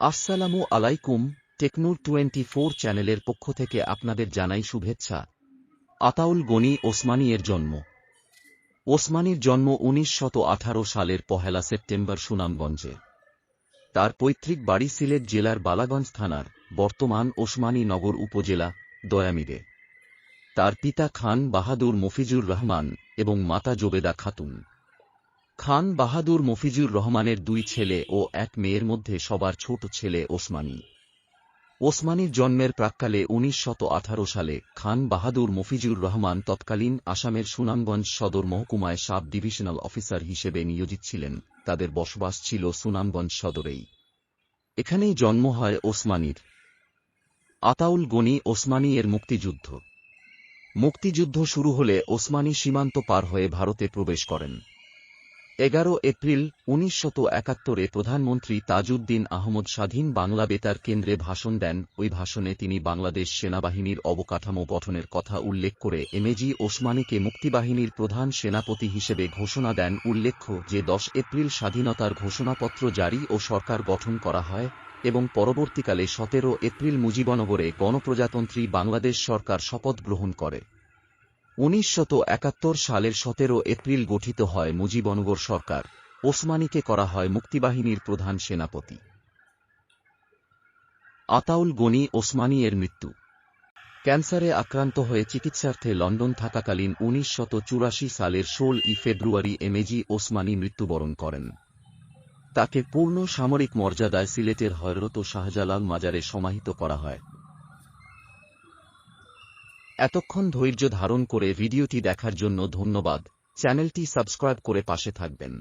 আসসালামু আলাইকুম, টেকনুর twenty four চ্যানেলের পক্ষ থেকে আপনাদের জানাই শুভেচ্ছা। আতাউল গনি ওসমানী এর জন্ম। ওসমানীর জন্ম উনিশ সালের পহেলা সেপ্টেম্বর সুনামগঞ্জে। তার পৈতৃক বাড়ি সিলেট জেলার বালাগঞ্জ থানার বর্তমান ওসমানী নগর উপজেলা, দয়ামিরে। তার পিতা খান বাহাদুর মফিজুর রহমান এবং মাতা জোবেদা খাতুন। খান বাহাদুর মফিজুর রহমানের দুই ছেলে ও এক মেয়ের মধ্যে সবার ছোট ছেলে ওসমানী। ওসমানীর জন্মের প্রাক্কালে উনিশ সালে খান বাহাদুর মফিজুর রহমান তৎকালীন আসামের সুনামগঞ্জ সদর মহকুমায় সাব ডিভিশনাল অফিসার হিসেবে নিয়োজিত ছিলেন। তাদের বসবাস ছিল সুনামগঞ্জ সদরেই। এখানেই জন্ম হয় ওসমানীর। আতাউল গনি ওসমানী এর মুক্তিযুদ্ধ। মুক্তিযুদ্ধ শুরু হলে ওসমানী সীমান্ত পার হয়ে ভারতে প্রবেশ করেন। এগারো এপ্রিল উনিশ শত একাত্তরে প্রধানমন্ত্রী তাজউদ্দিন আহমদ স্বাধীন বাংলা বেতার কেন্দ্রে ভাষণ দেন। ওই ভাষণে তিনি বাংলাদেশ সেনাবাহিনীর অবকাঠামো গঠনের কথা উল্লেখ করে এমএজি ওসমানীকে মুক্তিবাহিনীর প্রধান সেনাপতি হিসেবে ঘোষণা দেন। উল্লেখ্য যে, দশ এপ্রিল স্বাধীনতার ঘোষণাপত্র জারি ও সরকার গঠন করা হয় এবং পরবর্তীকালে সতেরো এপ্রিল মুজিবনগরে গণপ্রজাতন্ত্রী বাংলাদেশ সরকার শপথ গ্রহণ করে। উনিশ শত একাত্তর সালের সতেরো এপ্রিল গঠিত হয় মুজিবনগর সরকার। ওসমানীকে করা হয় মুক্তিবাহিনীর প্রধান সেনাপতি। আতাউল গনি ওসমানী এর মৃত্যু। ক্যান্সারে আক্রান্ত হয়ে চিকিৎসার্থে লন্ডন থাকাকালীন উনিশশত সালের ষোল ই ফেব্রুয়ারি এমএজি ওসমানী মৃত্যুবরণ করেন। তাকে পূর্ণ সামরিক মর্যাদায় সিলেটের হয়রত শাহজালাল মাজারে সমাহিত করা হয়। এতক্ষণ ধৈর্য ধারণ করে ভিডিওটি দেখার জন্য ধন্যবাদ। চ্যানেলটি সাবস্ক্রাইব করে পাশে থাকবেন।